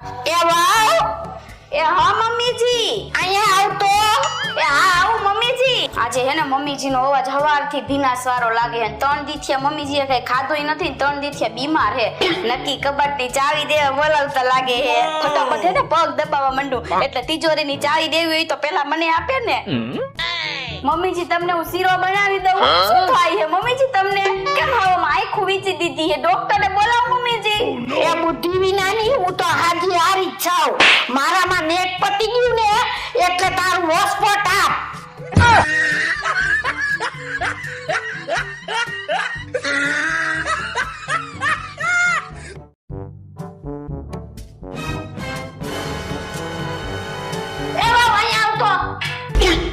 એ વાવ. એ હા મમ્મીજી. અહીંયા આવતો. એ હા આવું મમ્મીજી. આજે હે ને મમ્મીજીનો અવાજ હવારથી ભીના સ્વારો લાગે હે ત્રણ દીથિયા મમ્મીજીએ કઈ ખાધું નથી ને ત્રણ દીથિયા બીમાર હે નક્કી કબાટની ચાવી દે બોલાવતા લાગે હે ફટાફટ હે ને પગ દબાવવા માંડું. એટલે તિજોરીની ચાવી દેવી હોય તો પેલા મને આપે ને. મમ્મીજી તમને હું શીરો બનાવી દઉં. શું થાય હે મમ્મીજી તમને? કેમ હવે આખું ખુવીચી દીધી હે ડોક્ટરને બોલાવ મમ્મીજી. એ બુદ્ધિ વિનાની છાવ મારામાં નેટ પતી ગયું ને એટલે તારું હોસ્પોટ આપ.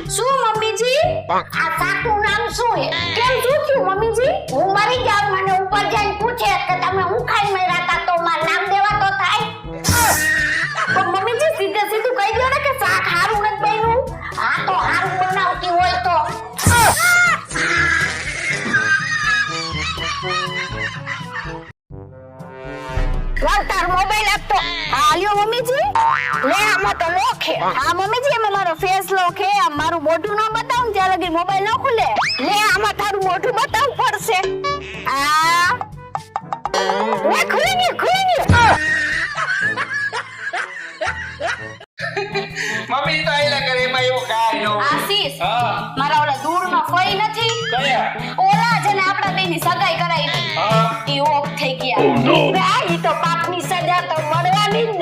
શું મમ્મીજી? આ સાકું નામ શું તાર મોબાઈલ આપતો. હા લ્યો મમ્મીજી? લે આમાં તો લોખે આ મમ્મીજી એમાં મારો ફેસ લોખે આ મારું મોઢું ન બતાવું ત્યાં લગી મોબાઈલ ન ખુલે. લે આમાં તારું મોઢું બતાવવું પડશે. આ. લે ખુલી ગયું ખુલી ગયું. મમ્મી તો આયલા કરે એમાં એવું કાંઈ ન આશીષ મારા ઓલા દૂરનો ફઈ નથી. કયા? ની સગાઈ કરાવી એ ઓફ થઈ ગયા આ તો પાપ ની સજા તો મળવાની જ